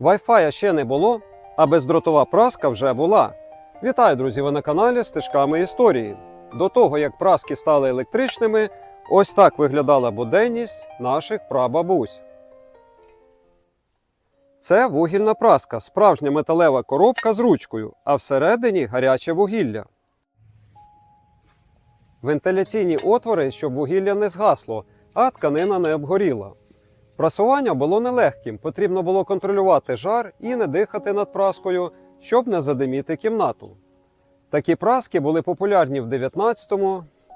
Wi-Fi ще не було, а бездротова праска вже була. Вітаю, друзі! Ви на каналі Стежками історії. До того, як праски стали електричними, ось так виглядала буденність наших прабабусь. Це вугільна праска, справжня металева коробка з ручкою, а всередині гаряче вугілля. Вентиляційні отвори, щоб вугілля не згасло, а тканина не обгоріла. Прасування було нелегким, потрібно було контролювати жар і не дихати над праскою, щоб не задиміти кімнату. Такі праски були популярні в 19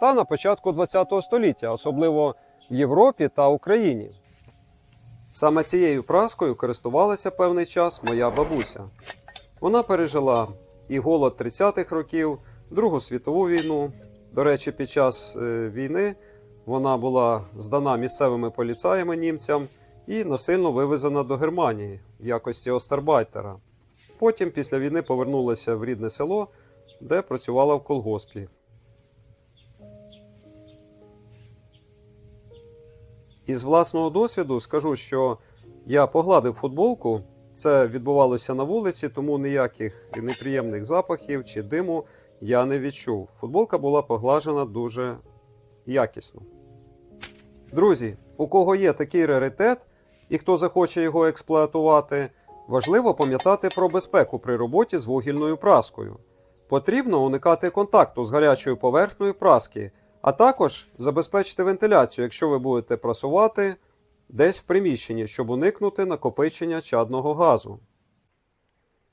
та на початку 20 століття, особливо в Європі та Україні. Саме цією праскою користувалася певний час моя бабуся. Вона пережила і голод 30-х років, Другу світову війну. До речі, під час е, війни вона була здана місцевими поліцаями німцям і насильно вивезена до Германії в якості остарбайтера. Потім, після війни, повернулася в рідне село, де працювала в колгоспі. Із власного досвіду скажу, що я погладив футболку. Це відбувалося на вулиці, тому ніяких неприємних запахів чи диму я не відчув. Футболка була поглажена дуже якісно. Друзі, у кого є такий раритет і хто захоче його експлуатувати, важливо пам'ятати про безпеку при роботі з вугільною праскою. Потрібно уникати контакту з гарячою поверхнею праски, а також забезпечити вентиляцію, якщо ви будете прасувати десь в приміщенні, щоб уникнути накопичення чадного газу.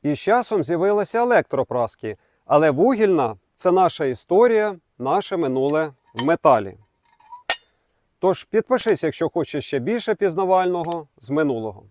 І з часом з'явилися електропраски, але вугільна це наша історія, наше минуле в металі. Тож підпишись, якщо хочеш ще більше пізнавального з минулого.